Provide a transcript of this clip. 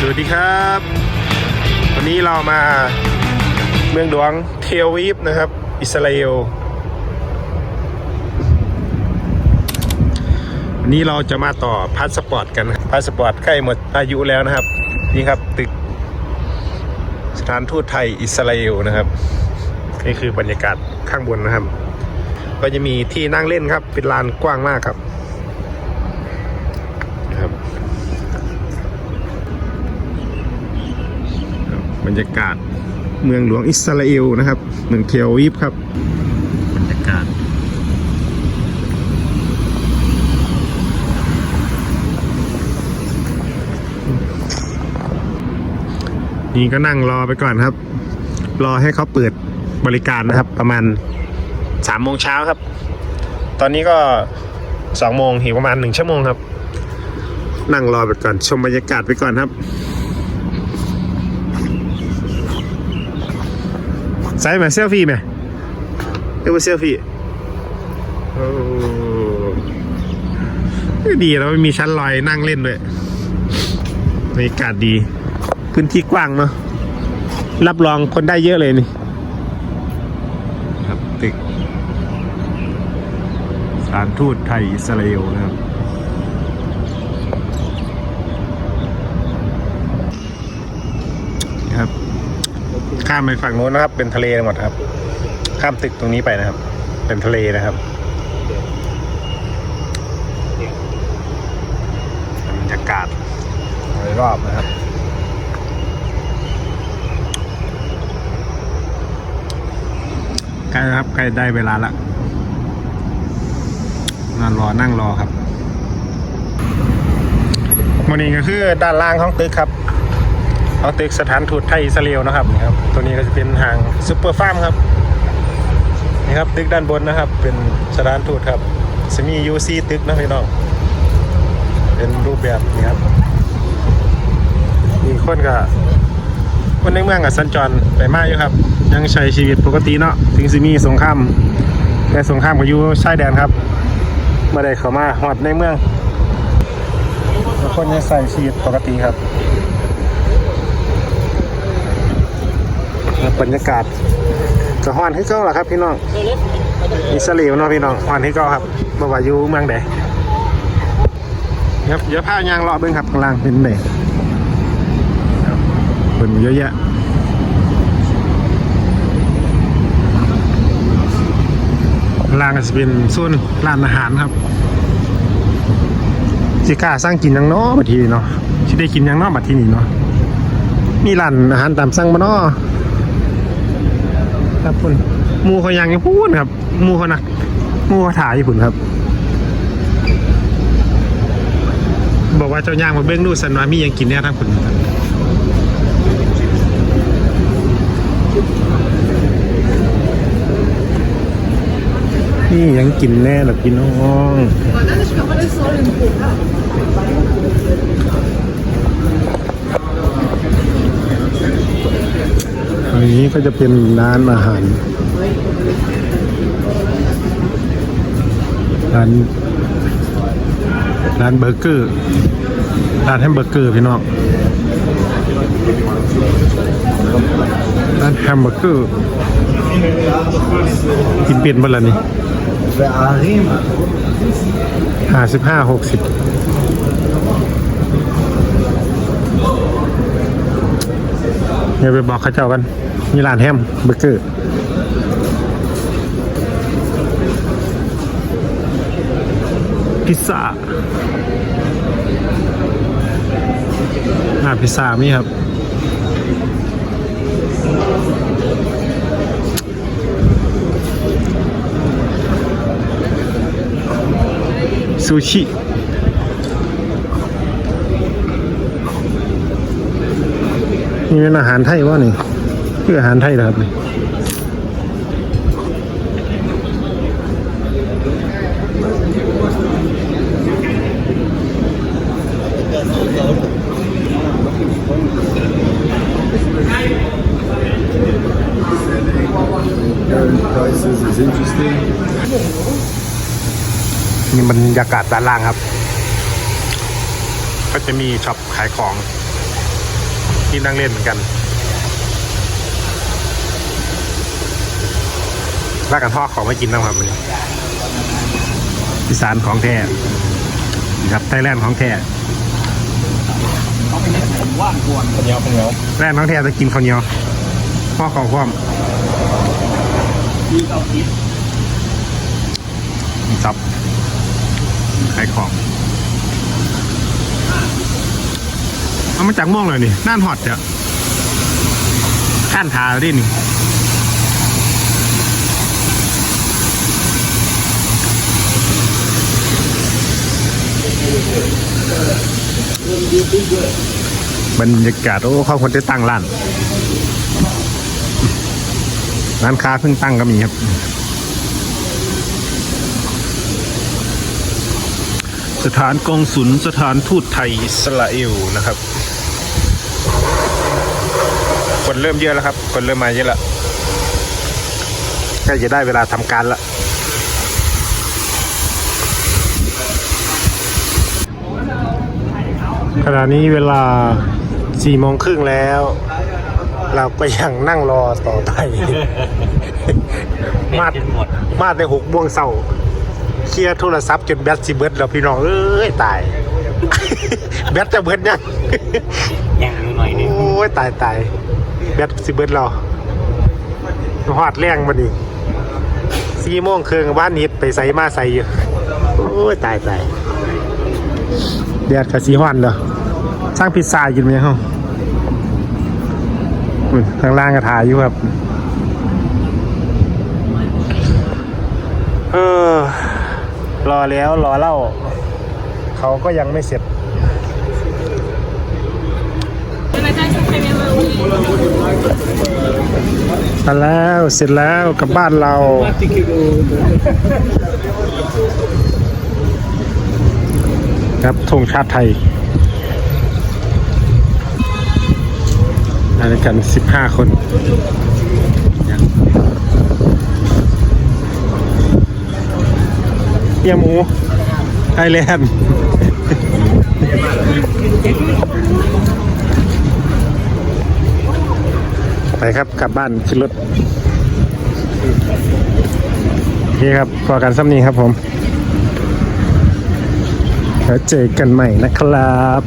สวัสดีครับ วันนี้เรามาเมืองหลวงเทลวีฟนะครับ อิสราเอลวันนี้เราจะมาต่อพาสปอร์ตกันพาสปอร์ตใกล้หมดอายุแล้วนะครับ นี่ครับตึกสถานทูตไทยอิสราเอลนะครับนี่คือบรรยากาศข้างบนนะครับ ก็จะมีที่นั่งเล่นครับ เป็นลานกว้างมากครับ บรรยากาศเมืองหลวงอิสราเอลนะครับ เมืองเทลอาวีฟครับ บรรยากาศนี่ก็นั่งรอไปก่อนครับ รอให้เขาเปิดบริการนะครับ ประมาณสามโมงเช้าครับ ตอนนี้ก็สองโมงอีกประมาณหนึ่งชั่วโมงครับ นั่งรอไปก่อนชมบรรยากาศไปก่อนครับ ใส่ไหมเซลฟี่ไหมเรียกว่าเซลฟี่โอ้ดีแล้วมีชั้นลอยนั่งเล่นด้วยบรรยากาศดี พื้นที่กว้างเนาะรับรองคนได้เยอะเลยนี่ครับตึกสถารทูตไทยอิสราเอลนะครับครับ ข้ามไปฝั่งโน้นนะครับ เป็นทะเลหมดครับ ข้ามตึกตรงนี้ไปนะครับ เป็นทะเลนะครับบรรยากาศโดยรอบนะครับใกล้ครับใกล้ได้เวลาละนั่งรอนั่งรอครับวันนี้ก็คือด้านล่างของตึกครับ เอาตึกสถานทูตไทยอิสราเอลนะครับนี่ครับ ตัวนี้ก็จะเป็นห้างซูเปอร์ฟาร์มครับนี่ครับตึกด้านบนนะครับ เป็นสถานทูตครับจะมียูซีตึกนะพี่น้องเป็นรูปแบบนี้ครับมีคนก็คนในเมืองกับสัญจรไปมากอยู่ครับ ยังใช้ชีวิตปกติเนาะถึงสิมีสงครามแต่สงครามก็อยู่ชายแดนครับไม่ได้เข้ามาหอดในเมืองคนยังใส่ชีวิตปกติครับ บรรยากาศก็ฮ้อนให้เก้าล่ะครับ พี่น้องอิสราเอลเนาะพี่น้องฮ้อนให้เก้าครับบ่ว่าอยู่เมืองใดครับเดี๋ยวพายางเลาะเบิ่งครับข้างล่างเป็นไดคนเยอะแยะข้างล่างก็จะเป็นโซนร้านอาหารครับสิกล้าสร้างกินยังเนาะบัดทีนี้เนาะสิได้กินยังเนาะบัดทีนี้เนาะมีร้านอาหารตามสั่งบ่เนาะ ครับคุณมูเขายังยังพูดครับ มูเขานะหมูเขาถ่ายญี่ปุ่นครับ บอกว่าเจ้าย่างมาเบ้งดูสันว่ามียังกินแน่ทั้งคุณนี่ยังกินแน่หรอพี่น้อง ฝั่นี้ก็จะเป็นร้านอาหาร ร้านร้านเบอร์เกอร์ ร้านแฮมเบอร์เกอร์พี่น้อง ร้านแฮมเบอร์เกอร์กินเปลี่ยนบ้านละนี่ห้าสิบห้าหกสิบเดี๋ยวไปบอกข้าเจ้ากัน มีร้านแฮมเบอร์เกอร์พิซซ่าร้าพิซซ่ามีครับซูชินี่เป็นอาหารไทยวะนี่ คืออาหารไทยเหรอครับนี่ prices is interesting นี่บรรยากาศด้านล่างครับ ก็จะมีช็อปขายของ ที่นั่งเล่นเหมือนกัน ลากกันทอดของมากินนะครับวันนี้อีสานของแท้นะครับไทยแลนด์ของแท้ว่างกวนคนเดียวคนเดียวแลนด์ของแท้จะกินข้าวเหนียวพ่อของความที่เราคิดซับขายของเอามาจากม่วงเลยนี่น่านหอดจ้ะข้านทาดินี่ บรรยากาศโอ้เขาคนได้ตั้งร้าน ร้านค้าเพิ่งตั้งก็มีครับ สถานกองสุลสถานทูตไทยอิสราเอลนะครับ คนเริ่มเยอะแล้วครับ คนเริ่มมาเยอะแล้วใกล้จะได้เวลาทำการละ ขณะนี้เวลาสี่โมงครึ่งแล้ว เราก็ยังนั่งรอต่อไป มาดหมดมาในหกโม่วงเศร้าเคลียร์โทรศัพท์จนแบตสิเบิดแล้วพี่น้องเอ้ยตาย แบตจะเบิดยังยังหน่อยนึงโอ้ยตายตายแบตสิเบิดแล้วหอดแรงมาดิสี่โมงครึ่งบ้านนิดไปใส่มาใส่อยู่โอ้ยตายตายแดดกับสีฮ้อนเด้อ สร้างพิซซ่ากินไหมเฮาอุ้ยข้างล่างก็ถ่ายอยู่ครับเออรอแล้วรอเล่า เขาก็ยังไม่เสร็จมาแล้วเสร็จแล้วกลับบ้านเรา ครับธงชาติไทย มาด้วยกัน15คนยังเฮียหมูไทยแลนด์ไปครับกลับบ้านขึ้นรถโอเคครับพอกันซ้ำนี้ครับผมแล้วเจอกันใหม่นะครับ